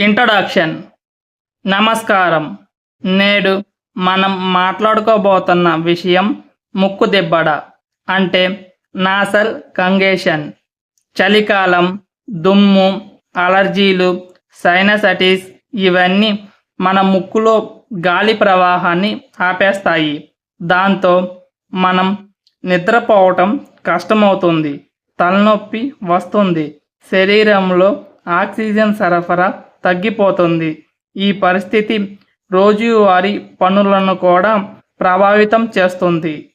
Introduction నమస్కారం. నేడు మనం మాట్లాడుకోబోతున్న విషయం ముక్కు దిబ్బడ అంటే నాసల్ కంగేషన్. చలికాలం దుమ్ము అలర్జీలు సైనసైటిస్ ఇవన్నీ మన ముక్కులో గాలి ప్రవాహాన్ని ఆపేస్తాయి. దాంతో మనం నిద్రపోవటం కష్టమవుతుంది. తలనొప్పి వస్తుంది. శరీరంలో ఆక్సిజన్ సరఫరా తగ్గిపోతుంది. ఈ పరిస్థితి రోజువారీ పనులను కూడా ప్రభావితం చేస్తుంది.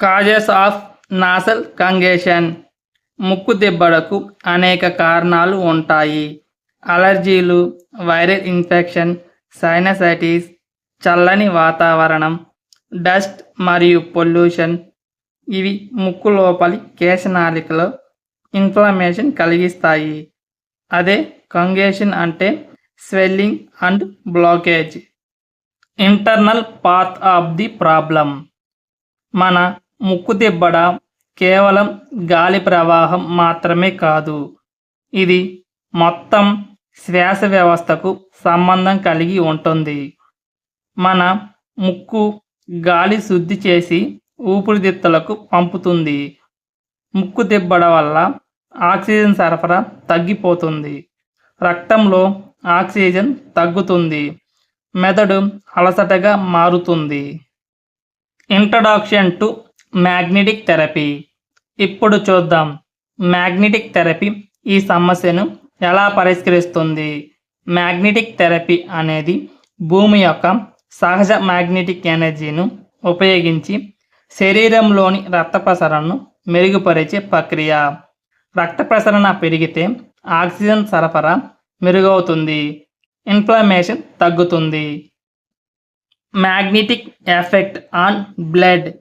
Causes of nasal congestion. ముక్కు దిబ్బడకు అనేక కారణాలు ఉంటాయి. అలర్జీలు వైరల్ ఇన్ఫెక్షన్ సైనసైటిస్ చల్లని వాతావరణం డస్ట్ మరియు పొల్యూషన్. ఇవి ముక్కు లోపలి కేశనాళికలో ఇన్ఫ్లమేషన్ కలిగిస్తాయి. అదే కంగేషన్ అంటే swelling and blockage. Internal path of the problem. మన ముక్కు దిబ్బడ కేవలం గాలి ప్రవాహం మాత్రమే కాదు. ఇది మొత్తం శ్వాస వ్యవస్థకు సంబంధం కలిగి ఉంటుంది. మన ముక్కు గాలి శుద్ధి చేసి ఊపిరితిత్తులకు పంపుతుంది. ముక్కు దిబ్బడ వల్ల ఆక్సిజన్ సరఫరా తగ్గిపోతుంది. రక్తంలో ఆక్సిజన్ తగ్గుతుంది. మెదడు అలసటగా మారుతుంది. Introduction to magnetic therapy. ఇప్పుడు చూద్దాం. మ్యాగ్నెటిక్ థెరపీ ఈ సమస్యను ఎలా పరిష్కరిస్తుంది? మ్యాగ్నెటిక్ థెరపీ అనేది భూమి యొక్క సహజ మ్యాగ్నెటిక్ ఎనర్జీను ఉపయోగించి శరీరంలోని రక్త ప్రసరణను మెరుగుపరిచే ప్రక్రియ. రక్త ప్రసరణ పెరిగితే ఆక్సిజన్ సరఫరా మెరుగవుతుంది. ఇన్ఫ్లమేషన్ తగ్గుతుంది. Magnetic effect on blood.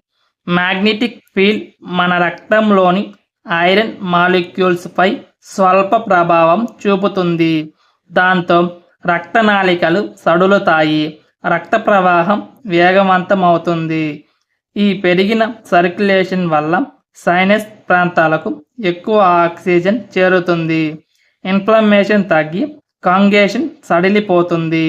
Magnetic field మన రక్తంలోని ఐరన్ మాలిక్యూల్స్పై స్వల్ప ప్రభావం చూపుతుంది. దాంతో రక్తనాళికలు సడులుతాయి. రక్త ప్రవాహం వేగవంతమవుతుంది. ఈ పెరిగిన సర్క్యులేషన్ వల్ల సైనస్ ప్రాంతాలకు ఎక్కువ ఆక్సిజన్ చేరుతుంది. ఇన్ఫ్లమేషన్ తగ్గి కాంగేషన్ సడిలిపోతుంది.